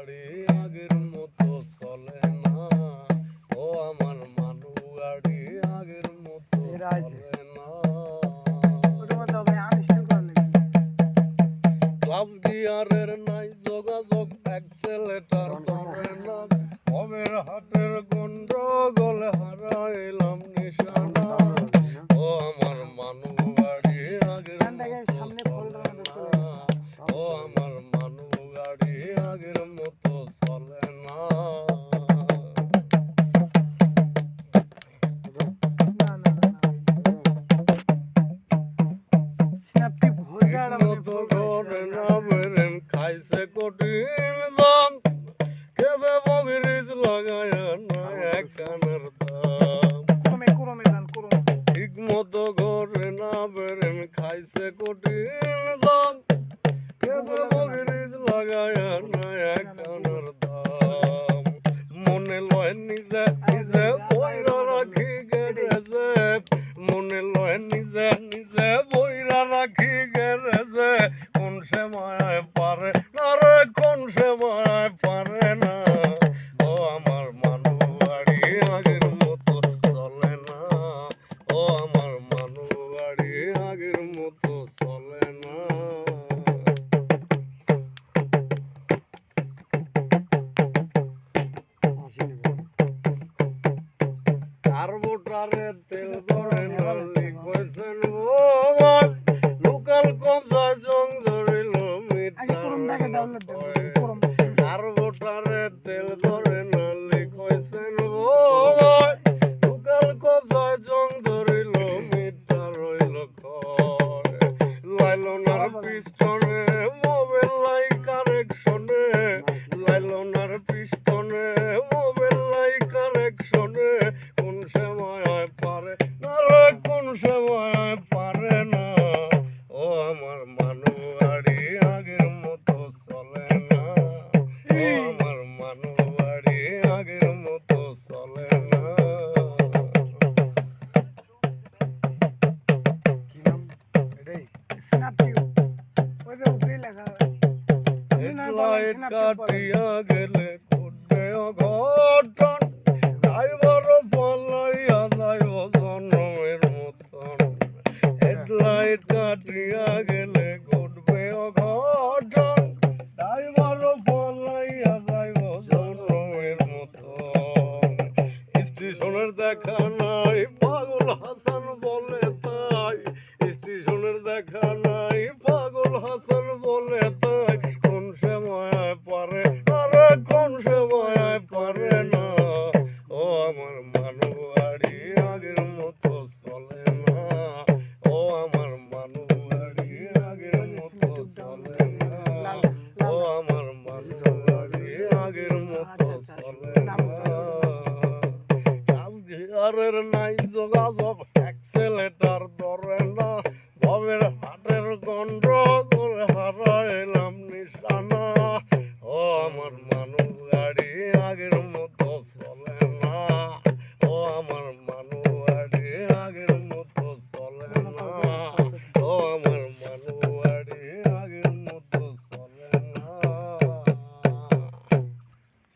আগের মতো চলে না। ও আমার মানু গাড়ি আগের মতো চলে না। ক্লাস গিয়ারের নাই যোগাযোগ ধরে বেরেন খাইছে কঠিন জাম কেবে বগরিজ লাগায় না এক কানের দাম। ঠিক মতো ঘরে না বেরেন খাইছে কঠিন জাম কেবে বগরিজ লাগায় না এক দাম। মনে লয় নিজে নিজে সময় পারে না রে, কোন সময় পারে না? ও আমার মানু বাড়ি আগের মতো চলে না। ও আমার মানু বাড়ি আগের মতো চলে না। কার্বোটারে তেল তেল ধরে নালি কইছেন ও লোকাল কবজা জং ধরিল মিটা রইল লাইলনার পিস্টনে মোবাইল লাই কারেকশনে। লাইলনার পিস্টনে মোবাইল লাই কারেকশনে। কোন সময় পারে না কোন সময় হেডলাইট কাটিয়া গেলে ঘুরবে অঘটন ড্রাইভার পালাইয়া যায় জন্মের মতন। হেডলাইট কাটিয়া গেলে ঘুরবে অঘটন ড্রাইভার পালাইয়া যায় জন্মের মতন। স্টেশনের দেখা নাই পাগল হাসান বলে তাই। স্টেশনের দেখা নাই পাগল হাসান বলে তাই। ঘরের নাই যোগাযোগ এক ছেলেটার ধরে না। ভবের